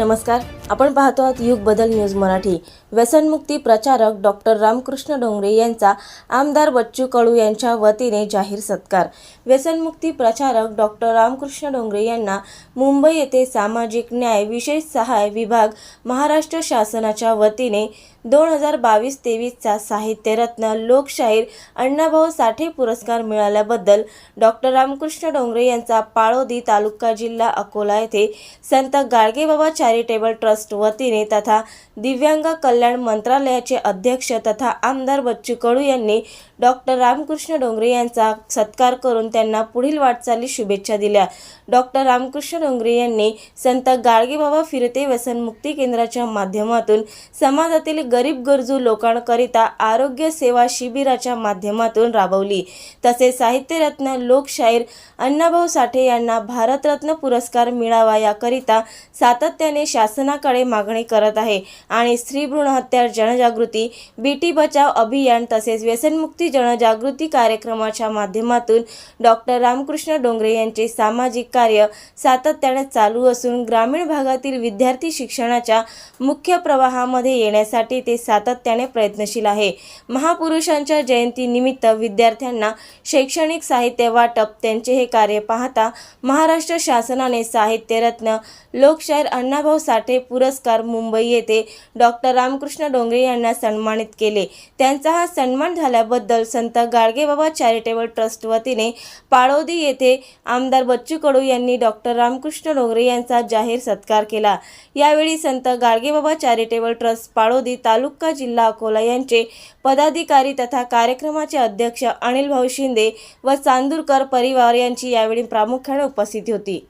नमस्कार. आपण पाहतो आहात युग बदल न्यूज मराठी. व्यसनमुक्ती प्रचारक डॉक्टर रामकृष्ण डोंगरे यांचा आमदार बच्चू कडू यांच्या वतीने जाहीर सत्कार. व्यसनमुक्ती प्रचारक डॉक्टर रामकृष्ण डोंगरे यांना मुंबई येथे सामाजिक न्याय विशेष सहाय्य विभाग महाराष्ट्र शासनाच्या वतीने दोन हजार बावीस तेवीसचा साहित्यरत्न लोकशाहीर अण्णाभाऊ साठे पुरस्कार मिळाल्याबद्दल डॉक्टर रामकृष्ण डोंगरे यांचा पाळोदी तालुका जिल्हा अकोला येथे संत गाडगेबाबा चॅरिटेबल ट्रस्ट वतीने तथा दिव्यांग कल्याण मंत्रालयाचे अध्यक्ष तथा आमदार बच्चू कडू यांनी डॉक्टर रामकृष्ण डोंगरे यांचा सत्कार करून त्यांना पुढील वाटचाली शुभेच्छा दिल्या. डॉक्टर रामकृष्ण डोंगरे यांनी संत गाडगेबाबा फिरते व्यसनमुक्ती केंद्राच्या माध्यमातून समाजातील गरीब गरजू लोकांकरिता आरोग्य सेवा शिबिराच्या माध्यमातून राबवली. तसेच साहित्यरत्न लोकशाहीर अण्णाभाऊ साठे यांना भारतरत्न पुरस्कार मिळावा याकरिता सातत्याने शासनाकडे मागणी करत आहे. आणि स्त्री भ्रूण हत्या जनजागृती बेटी बचाव अभियान तसेच व्यसनमुक्ती जनजागृती कार्यक्रमाच्या माध्यमातून डॉक्टर रामकृष्ण डोंगरे यांचे सामाजिक कार्य सातत्याने चालू असून ग्रामीण भागातील विद्यार्थी शिक्षणाच्या मुख्य प्रवाहामध्ये येण्यासाठी ते सातत्याने प्रयत्नशील आहे. महापुरुषांच्या जयंतीनिमित्त विद्यार्थ्यांना शैक्षणिक साहित्य वाटप त्यांचे हे कार्य पाहता महाराष्ट्र शासनाने साहित्यरत्न लोकशाहीर अण्णाभाऊ साठे पुरस्कार मुंबई येथे डॉक्टर रामकृष्ण डोंगरे यांना सन्मानित केले. त्यांचा हा सन्मान झाल्याबद्दल संत गाडगेबाबा चॅरिटेबल ट्रस्ट वतीने पाळोदी येथे आमदार बच्चू कडू यांनी डॉक्टर रामकृष्ण डोंगरे यांचा जाहीर सत्कार केला. यावेळी संत गाडगेबाबा चॅरिटेबल ट्रस्ट पाळोदी तालुका जिल्हा अकोला यांचे पदाधिकारी तथा कार्यक्रमाचे अध्यक्ष अनिल भाऊ शिंदे व चांदूरकर परिवार यांची यावेळी प्रामुख्याने उपस्थिती होती.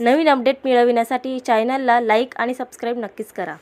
नवीन अपडेट मिळविण्यासाठी चॅनलला लाईक आणि सबस्क्राईब नक्कीच करा.